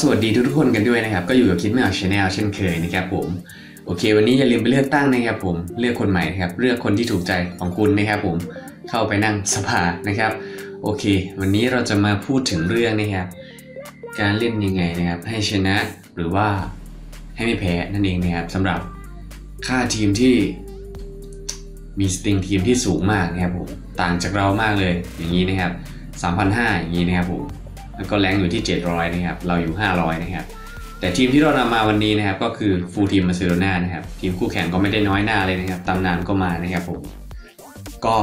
สวัสดีทุกๆคนกันด้วยนะครับ ก็อยู่กับคิดไม่ออกชาแนลเช่นเคยนะครับผม โอเค วันนี้อย่าลืมไปเลือกตั้งนะครับผม เลือกคนใหม่นะครับ เลือกคนที่ถูกใจของคุณนะครับผม เข้าไปนั่งสภานะครับ โอเค วันนี้เราจะมาพูดถึงเรื่องนะครับ การเล่นยังไงนะครับ ให้ชนะหรือว่าให้ไม่แพ้นั่นเองนะครับสำหรับค่าทีมที่มีสติงทีมที่สูงมากนะครับผม ต่างจากเรามากเลยอย่างนี้นะครับ3,500อย่างนี้นะครับผม แล้วก็แรงอยู่ที่ 700 นะครับ เราอยู่ 500 นะครับ แต่ทีมที่เรานำมาวันนี้นะครับก็คือฟูลทีมมาเซโดนานะครับ ทีมคู่แข่งก็ไม่ได้น้อยหน้าเลยนะครับตำนานก็มานะครับผม ก็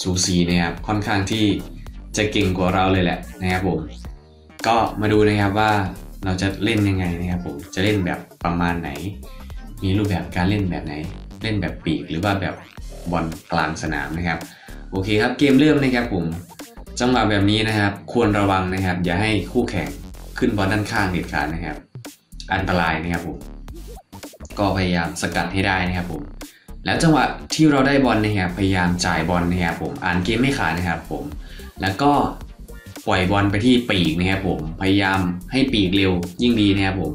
สูสีนะครับค่อนข้างที่จะเก่งกว่าเราเลยแหละนะครับผม ก็มาดูนะครับว่าเราจะเล่นยังไงนะครับผม จะเล่นแบบประมาณไหน มีรูปแบบการเล่นแบบไหน เล่นแบบปีกหรือว่าแบบบอลกลางสนามนะครับ โอเคครับเกมเริ่มนะครับผม จังหวะแบบนี้นะครับ ควรระวังนะครับ อย่าให้คู่แข่งขึ้นบอลด้านข้างเด็ดขาดนะครับ อันตรายนะครับผมก็พยายามสกัดให้ได้นะครับผมแล้วจังหวะที่เราได้บอลนะครับพยายามจ่ายบอลนะครับผมอ่านเกมไม่ขาดนะครับผม แล้วก็ปล่อยบอลไปที่ปีกนะครับผมพยายามให้ปีกเร็วยิ่งดีนะครับผม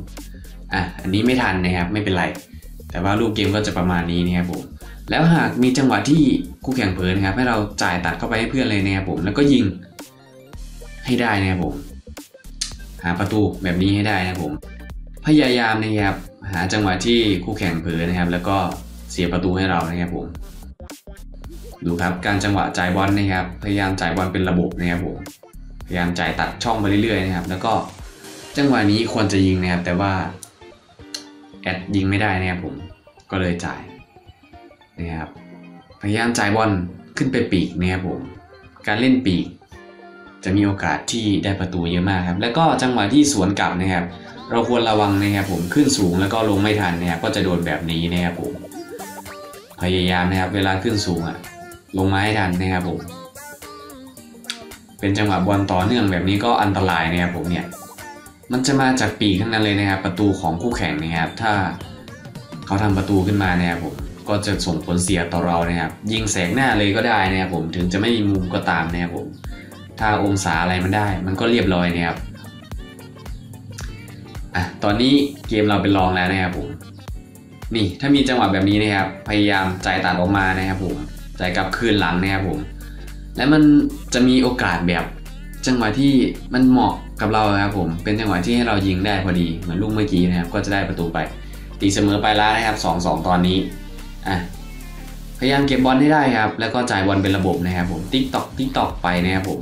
อะอันนี้ไม่ทันนะครับไม่เป็นไร แต่ว่ารูปเกมก็จะประมาณนี้นะครับผม แล้วหากมีจังหวะที่คู่แข่งเผลอนะครับ ให้เราจ่ายตัดเข้าไปให้เพื่อนเลยนะครับผมแล้วก็ยิงให้ได้นะครับผมหาประตูแบบนี้ให้ได้นะครับผม พยายามนะครับหาจังหวะที่คู่แข่งเผลอนะครับ แล้วก็เสียประตูให้เรานะครับผมดูครับการจังหวะจ่ายบอลนะครับ พยายามจ่ายบอลเป็นระบบนะครับผมพยายามจ่ายตัดช่องไปเรื่อยๆนะครับ แล้วก็จังหวะนี้ควรจะยิงนะครับ แต่ว่าแอดยิงไม่ได้นะครับผมก็เลยจ่าย นะครับพยายามจ่ายบอลขึ้นไปปีกนะครับผมการเล่นปีก จะมีโอกาสที่ได้ประตูเยอะมากครับ แล้วก็จังหวะที่สวนกลับนะครับ เราควรระวังนะครับผมขึ้นสูงแล้วก็ลงไม่ทันนะครับก็จะโดนแบบนี้นะครับผมพยายามนะครับเวลาขึ้นสูงอะลงมาให้ทันนะครับผมเป็นจังหวะบอลต่อเนื่องแบบนี้ก็อันตรายนะครับผมเนี่ยมันจะมาจากปีกทั้งนั้นเลยนะครับ ประตูของคู่แข่งนะครับ ถ้าเขาทำประตูขึ้นมานะครับผม ก็จะส่งผลเสียต่อเรานะครับ ยิงแสงหน้าเลยก็ได้นะครับผมถึงจะไม่มีมุมก็ตามนะครับผม ถ้าองศาอะไรมันได้ มันก็เรียบร้อยนะครับอะตอนนี้เกมเราเป็นรองแล้วนะครับผมนี่ถ้ามีจังหวะแบบนี้นะครับ พยายามใจตัดออกมานะครับผมใจกลับคืนหลังนะครับผม และมันจะมีโอกาสแบบจังหวะที่มันเหมาะกับเราครับผม เป็นจังหวะที่ให้เรายิงได้พอดีเหมือนลูกเมื่อกี้นะครับ ก็จะได้ประตูไปตีเสมอไปแล้วนะครับสองสองตอนนี้ อะพยายามเก็บบอลให้ได้ครับ แล้วก็จ่ายบอลเป็นระบบนะครับผมติ๊กตอกติ๊กตอกไปนะครับผม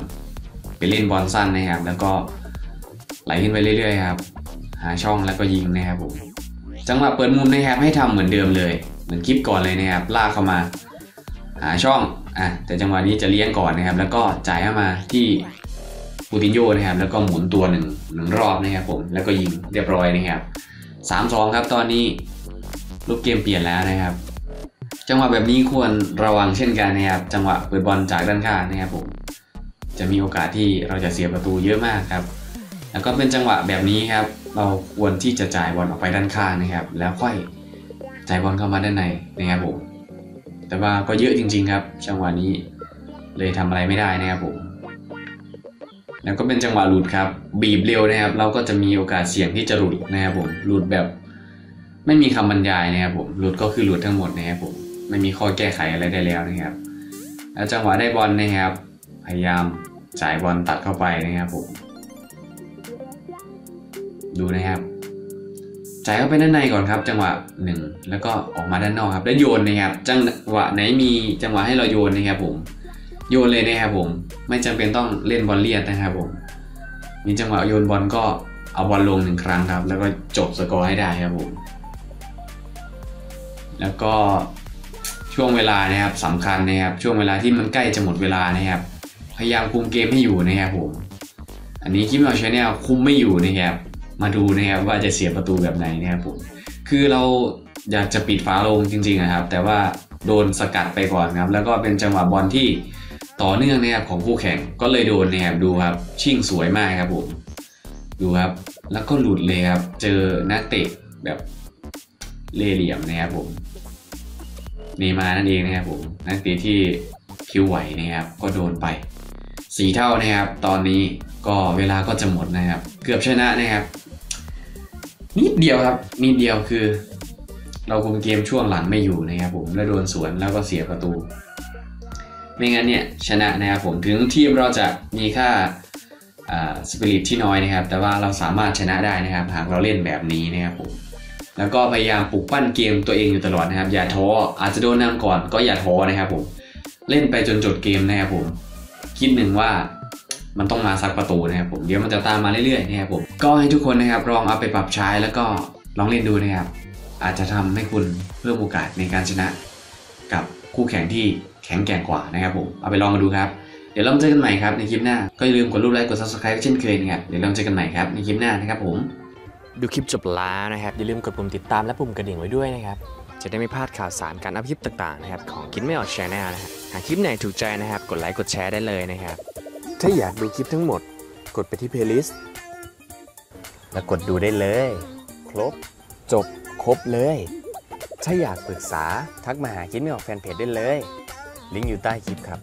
ไปเล่นบอลสั้นนะครับ แล้วก็ไหลขึ้นไปเรื่อยๆครับหาช่องแล้วก็ยิงนะครับผมจังหวะเปิดมุมนะครับให้ทำเหมือนเดิมเลย เหมือนคลิปก่อนเลยนะครับลากเข้ามา หาช่องอะแต่จังหวะนี้จะเลี้ยงก่อนนะครับ แล้วก็จ่ายเข้ามาที่ปูตินโยนะครับ แล้วก็หมุนตัวหนึ่งหนึ่งรอบนะครับผมแล้วก็ยิงเรียบร้อยนะครับสามสองครับตอนนี้รูปเกมเปลี่ยนแล้วนะครับ จังหวะแบบนี้ควรระวังเช่นกันนะครับ จังหวะเปิดบอลจากด้านข้างนะครับผม จะมีโอกาสที่เราจะเสียประตูเยอะมากครับ แล้วก็เป็นจังหวะแบบนี้ครับ เราควรที่จะจ่ายบอลออกไปด้านข้างนะครับ แล้วค่อยจ่ายบอลเข้ามาด้านในนะครับผม แต่ว่าก็เยอะจริง ๆ ครับ จังหวะนี้เลยทำอะไรไม่ได้นะครับผม แล้วก็เป็นจังหวะหลุดครับ บีบเร็วนะครับ เราก็จะมีโอกาสเสี่ยงที่จะหลุดนะครับผม หลุดแบบ ไม่มีคำบรรยายนะครับผม หลุดก็คือหลุดทั้งหมดนะครับผม ไม่มีข้อแก้ไขอะไรได้แล้วนะครับ แล้วจังหวะได้บอลนะครับ พยายามจ่ายบอลตัดเข้าไปนะครับผม ดูนะครับจ่ายเข้าไปด้านในก่อนครับ จังหวะหนึ่งแล้วก็ออกมาด้านนอกครับ แล้วโยนนะครับ จังหวะไหนมีจังหวะให้เราโยนนะครับผม โยนเลยนะครับผม ไม่จำเป็นต้องเล่นบอลเลียดนะครับผม มีจังหวะโยนบอลก็เอาบอลลงหนึ่งครั้งครับ แล้วก็จบสกอร์ให้ได้ครับผม แล้วก็ ช่วงเวลานะครับสำคัญนะครับช่วงเวลาที่มันใกล้จะหมดเวลานะครับ พยายามคุมเกมให้อยู่นะครับผมอันนี้คลิปเราช้แนวคุมไม่อยู่นะครับ มาดูนะครับว่าจะเสียประตูแบบไหนนะครับผมคือเราอยากจะปิดฝาลงจริงๆนะครับ แต่ว่าโดนสกัดไปก่อนครับ แล้วก็เป็นจังหวะบอลที่ต่อเนื่องนะครับของคู่แข่งก็เลยโดนนะครับดูครับชิ่งสวยมากครับผมดูครับ แล้วก็หลุดเลยครับ เจอนักเตะแบบเล่เหลี่ยมนะครับผม เนมานั่นเองนะครับผมนักเตะที่คิวไหวนะครับ ก็โดนไปสีเท่านะครับ ตอนนี้ก็เวลาก็จะหมดนะครับ เกือบชนะนะครับ นิดเดียวครับนิดเดียวคือ เราคุมเกมช่วงหลังไม่อยู่นะครับผมแล้วโดนสวนแล้วก็เสียประตู ไม่งั้นเนี่ยชนะนะครับผมถึงทีมเราจะมีค่าสปิริตที่น้อยนะครับ แต่ว่าเราสามารถชนะได้นะครับ หากเราเล่นแบบนี้นะครับผม แล้วก็พยายามปลุกปั้นเกมตัวเองอยู่ตลอดนะครับ อย่าท้ออาจจะโดนนำก่อนก็อย่าท้อนะครับผมเล่นไปจนจบเกมนะครับผมคิดหนึ่งว่ามันต้องมาซักประตูนะครับผมเดี๋ยวมันจะตามมาเรื่อยๆนะครับผมก็ให้ทุกคนนะครับลองเอาไปปรับใช้แล้วก็ลองเล่นดูนะครับอาจจะทำให้คุณเพิ่มโอกาสในการชนะ กับคู่แข่งที่แข็งแกร่งกว่านะครับผมเอาไปลองมาดูครับเดี๋ยวเราเจอกันใหม่ครับในคลิปหน้าก็อย่าลืมกดรูปไลค์กด subscribe เช่นเคยนะครับเดี๋ยวเราเจอกันใหม่ครับในคลิปหน้านะครับผม ดูคลิปจบแล้วนะครับ อย่าลืมกดปุ่มติดตามและปุ่มกระดิ่งไว้ด้วยนะครับ จะได้ไม่พลาดข่าวสารการอัพคลิปต่างๆนะครับของคิดไม่ออกชแนลนะครับหากคลิปไหนถูกใจนะครับ กดไลค์กดแชร์ได้เลยนะครับ ถ้าอยากดูคลิปทั้งหมด กดไปที่เพลย์ลิสต์แล้วกดดูได้เลย ครบ จบครบเลย ถ้าอยากปรึกษาทักมาหาคิดไม่ออกแฟนเพจได้เลย ลิงก์อยู่ใต้คลิปครับ